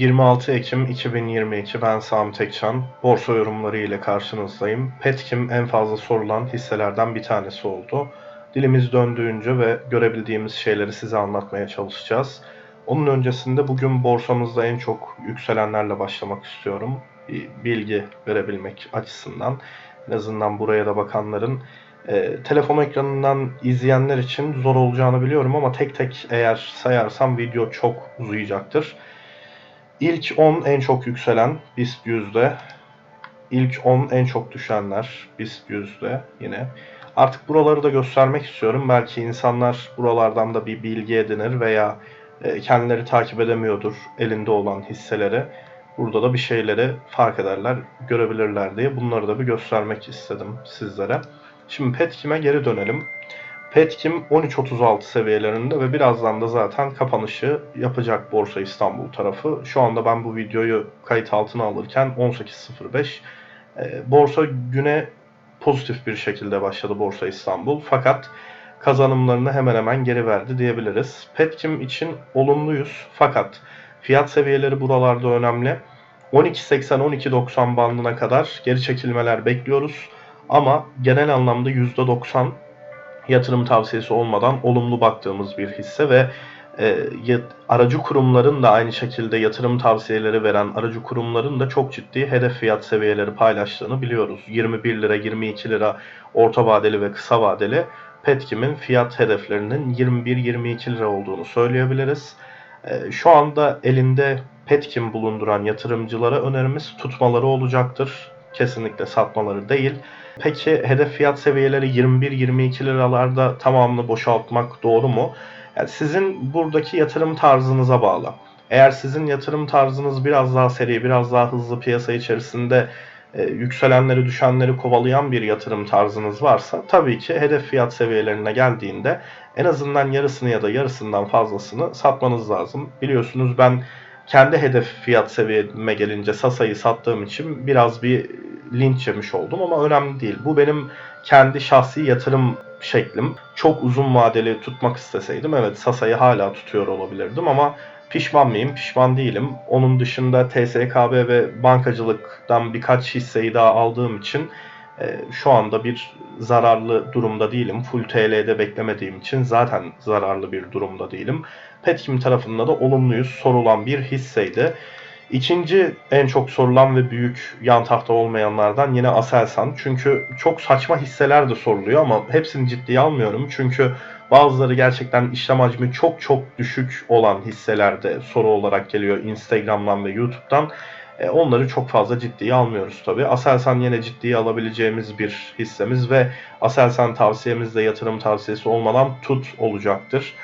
26 Ekim 2022 ben Sami Tekcan. Borsa yorumları ile karşınızdayım. Petkim en fazla sorulan hisselerden bir tanesi oldu. Dilimiz döndüğünce ve görebildiğimiz şeyleri size anlatmaya çalışacağız. Onun öncesinde bugün borsamızda en çok yükselenlerle başlamak istiyorum. Bilgi verebilmek açısından. En azından buraya da bakanların e, telefon ekranından izleyenler için zor olacağını biliyorum ama tek tek eğer sayarsam video çok uzayacaktır. İlk 10 en çok yükselen BIST yüzde. İlk 10 en çok düşenler BIST yüzde yine. Artık buraları da göstermek istiyorum. Belki insanlar buralardan da bir bilgi edinir veya e, kendileri takip edemiyordur elinde olan hisseleri. Burada da bir şeyleri fark ederler, görebilirler diye bunları da bir göstermek istedim sizlere. Şimdi Petkim'e geri dönelim. Petkim 13.36 seviyelerinde ve birazdan da zaten kapanışı yapacak Borsa İstanbul tarafı. Şu anda ben bu videoyu kayıt altına alırken 18.05. E, Borsa güne pozitif bir şekilde başladı Borsa İstanbul. Fakat kazanımlarını hemen hemen geri verdi diyebiliriz. Petkim için olumluyuz. Fakat fiyat seviyeleri buralarda önemli. 12.80-12.90 bandına kadar geri çekilmeler bekliyoruz. Ama genel anlamda %90 yatırım tavsiyesi olmadan olumlu baktığımız bir hisse ve e, aracı kurumların da aynı şekilde yatırım tavsiyeleri veren aracı kurumların da çok ciddi hedef fiyat seviyeleri paylaştığını biliyoruz. 21 lira, 22 lira orta vadeli ve kısa vadeli Petkim'in fiyat hedeflerinin 21-22 lira olduğunu söyleyebiliriz. E, şu anda elinde Petkim bulunduran yatırımcılara önerimiz tutmaları olacaktır. Kesinlikle satmaları değil. Peki hedef fiyat seviyeleri 21-22 liralarda tamamını boşaltmak doğru mu? Yani sizin buradaki yatırım tarzınıza bağlı. Eğer sizin yatırım tarzınız biraz daha seri, biraz daha hızlı piyasa içerisinde e, yükselenleri, düşenleri kovalayan bir yatırım tarzınız varsa tabii ki hedef fiyat seviyelerine geldiğinde en azından yarısını ya da yarısından fazlasını satmanız lazım. Biliyorsunuz ben kendi hedef fiyat seviyeme gelince Sasa'yı sattığım için biraz bir linç yemiş oldum ama önemli değil. Bu benim kendi şahsi yatırım şeklim. Çok uzun vadeli tutmak isteseydim evet Sasa'yı hala tutuyor olabilirdim ama pişman mıyım? Pişman değilim. Onun dışında TSKB ve bankacılıktan birkaç hisseyi daha aldığım için şu anda bir zararlı durumda değilim. Full TL'de beklemediğim için zaten zararlı bir durumda değilim. Petkim tarafında da olumluyuz. Sorulan bir hisseydi. İkinci en çok sorulan ve büyük yan tahta olmayanlardan yine Aselsan. Çünkü çok saçma hisseler de soruluyor ama hepsini ciddiye almıyorum. Çünkü bazıları gerçekten işlem hacmi çok çok düşük olan hisselerde soru olarak geliyor Instagram'dan ve YouTube'dan. E, onları çok fazla ciddiye almıyoruz tabi. Aselsan yine ciddiye alabileceğimiz bir hissemiz ve Aselsan tavsiyemiz de yatırım tavsiyesi olmadan tut olacaktır.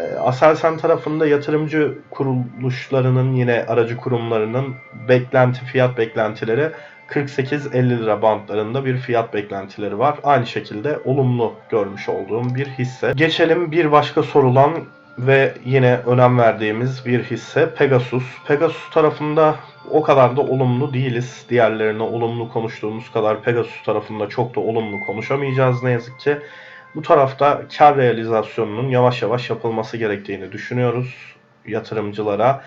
E, Aselsan tarafında yatırımcı kuruluşlarının yine aracı kurumlarının beklenti fiyat beklentileri 48-50 lira bantlarında bir fiyat beklentileri var. Aynı şekilde olumlu görmüş olduğum bir hisse. Geçelim bir başka sorulan ve yine önem verdiğimiz bir hisse Pegasus. Pegasus tarafında o kadar da olumlu değiliz. Diğerlerine olumlu konuştuğumuz kadar Pegasus tarafında çok da olumlu konuşamayacağız ne yazık ki. Bu tarafta kar realizasyonunun yavaş yavaş yapılması gerektiğini düşünüyoruz yatırımcılara.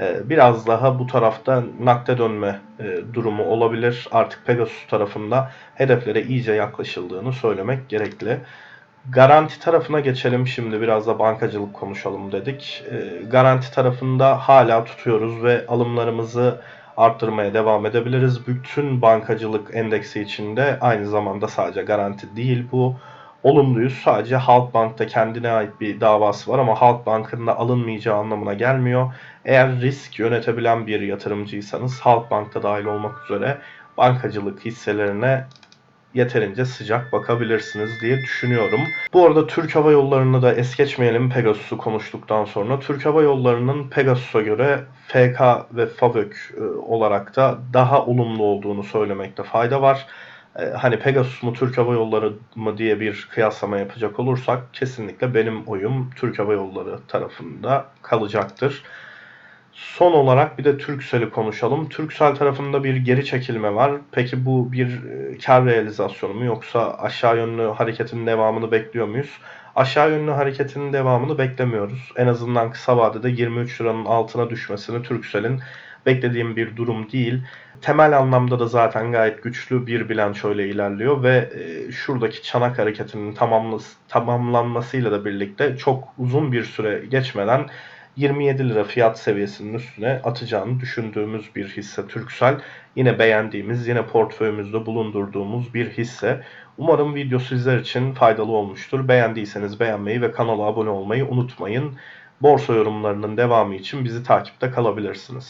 Ee, biraz daha bu tarafta nakde dönme e, durumu olabilir. Artık Pegasus tarafında hedeflere iyice yaklaşıldığını söylemek gerekli. Garanti tarafına geçelim şimdi biraz da bankacılık konuşalım dedik. Ee, garanti tarafında hala tutuyoruz ve alımlarımızı arttırmaya devam edebiliriz. Bütün bankacılık endeksi içinde aynı zamanda sadece garanti değil bu olumluyuz. Sadece Halkbank'ta kendine ait bir davası var ama Halkbank'ın da alınmayacağı anlamına gelmiyor. Eğer risk yönetebilen bir yatırımcıysanız Halkbank'ta dahil olmak üzere bankacılık hisselerine yeterince sıcak bakabilirsiniz diye düşünüyorum. Bu arada Türk Hava Yolları'nı da es geçmeyelim Pegasus'u konuştuktan sonra. Türk Hava Yolları'nın Pegasus'a göre FK ve FAVÖK e, olarak da daha olumlu olduğunu söylemekte fayda var. E, hani Pegasus mu Türk Hava Yolları mı diye bir kıyaslama yapacak olursak kesinlikle benim oyum Türk Hava Yolları tarafında kalacaktır. Son olarak bir de Turkcell'i konuşalım. Turkcell tarafında bir geri çekilme var. Peki bu bir e, kar realizasyonu mu yoksa aşağı yönlü hareketin devamını bekliyor muyuz? Aşağı yönlü hareketin devamını beklemiyoruz. En azından kısa vadede 23 liranın altına düşmesini Turkcell'in beklediğim bir durum değil. Temel anlamda da zaten gayet güçlü bir bilançoyla ilerliyor ve e, şuradaki çanak hareketinin tamamlanmasıyla da birlikte çok uzun bir süre geçmeden 27 lira fiyat seviyesinin üstüne atacağını düşündüğümüz bir hisse Türksel. Yine beğendiğimiz, yine portföyümüzde bulundurduğumuz bir hisse. Umarım video sizler için faydalı olmuştur. Beğendiyseniz beğenmeyi ve kanala abone olmayı unutmayın. Borsa yorumlarının devamı için bizi takipte kalabilirsiniz.